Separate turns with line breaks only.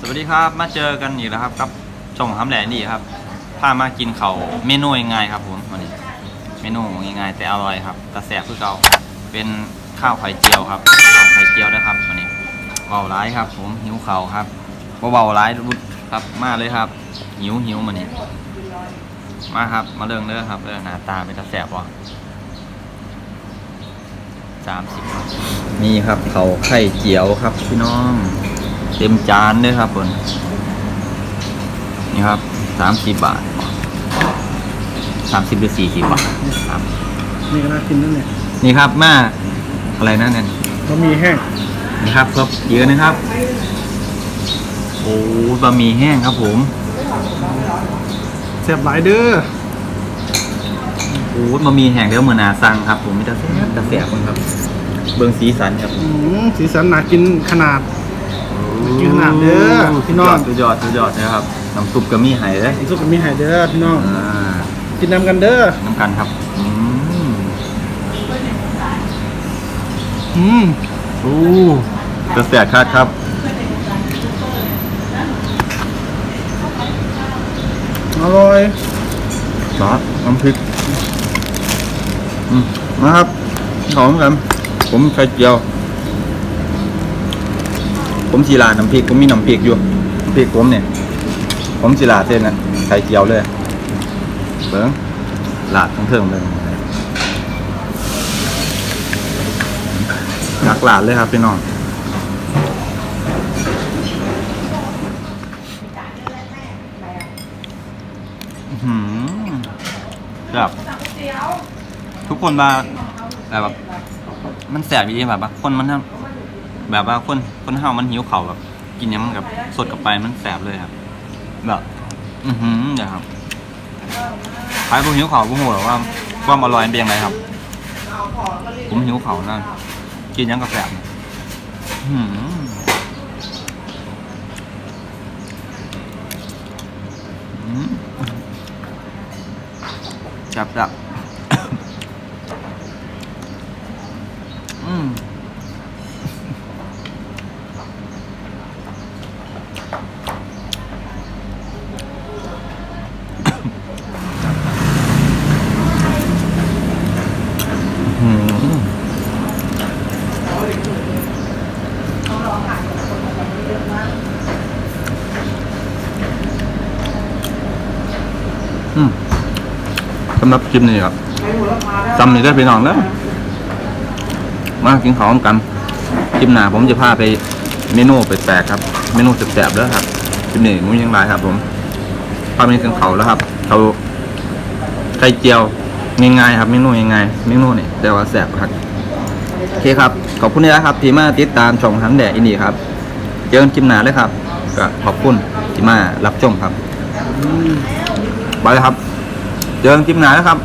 สวัสดีครับมาเจอกันอีกแล้วครับกับช่องทำแหล่นี่ครับพามากินเขาเมนูง่ายๆครับผมวันนี้เมนูง่ายๆแต่อร่อยครับกระแสคือเก่าเป็นข้าวไข่เจียวครับข้าวไข่เจียวนะครับวันนี้เบาร้ายครับ ผมหิวเข่าครับเบาๆร้ายรุดครับมาเลยครับ หิวหิวมานี่มาครับ มาเรื่องเด้อครับเรื่องหน้าตาเป็นกระแสบ่สามสิบนี่ครับเขาไข่เจียวครับพี่น้อง เต็มจานเลยครับผมนี่ครับสามสิบบาทสามสิบหรือสี่สิบบาทครับ
นี่ก็น่ากินนั่นเนี่ย
นี่ครับมาอะไรนั่นเนี่ย
บะหมี่แห้ง
นี่ครับครับเยอะนะครับโอ้บะหมี่แห้งครับผม
แซ่บหลายเด้อ
โอ้บะหมี่แห้งเดี๋ยวมือหนาสั่งครับ ผมมีแต่แซ่บแต่แซ่บคนครับ เบิ้งสีสันครับ
อืมสีสันน่ากินขนาด กินขนาดเด้อพี่น้อง
สุดยอดสุดยอดสุดยอดนะครับน้ำซุปก็มีไห้เลย
น้ำซุปกับมีไห่เด้อพี่น้อง
อ่า
กินน้ำกันเด้อ
น้ำกันครับอืม
อืม
โอ้กระแสคาดครับ
อร่อย
ซอสน้ำพริกอืมมาครับหอมกันผมไข่เจียว ผมสีลาดน้ำพริกผมมีน้ำพริกอยู่น้ำพริกผมเนี่ย ผมสีลาดเส้นน่ะไข่เจียวเลยเบิ้งลาดทั้งเทิงเลยหลักหลาดเลยครับพี่น้องแบบทุกคนมาแบบมันแสบดีแบบว่าคนมันทำ แบบว่าคนคนเฮามันหิวเข่าแบบกินเนี้ยมันกับสดกับไปมันแสบเลยครับ แบบ อือหือเดี๋ยวครับใครผมหิวเข่าผมโหหรอว่าความอร่อยเป็นยังไงครับ ผมหิวเข่านั่นกินยังกับแสบอืมจับจับ อืม อืมสำหรับคลิปนี้ครับจำนี่ได้ไปนอนแล้วมากินข้าวกันคลิปหน้าผมจะพาไปเมนูแปลกๆครับ เมนูแสบๆแล้วครับคลิปนี้มุ้งยังไรครับ ผมพาไปกินเขาวแล้วครับเขาไข่เจียวง่ายๆครับเมนูง่ายๆเมนูนี่แต่ว่าแสบครับโอเคครับ ขอบคุณนะครับที่มาติดตามช่องหันแดดอินดีครับ เจอกันคลิปหน้าเลยครับก็ขอบคุณที่มารับชมครับไปเลยครับ เจอกันคลิปหน้าแล้วครับ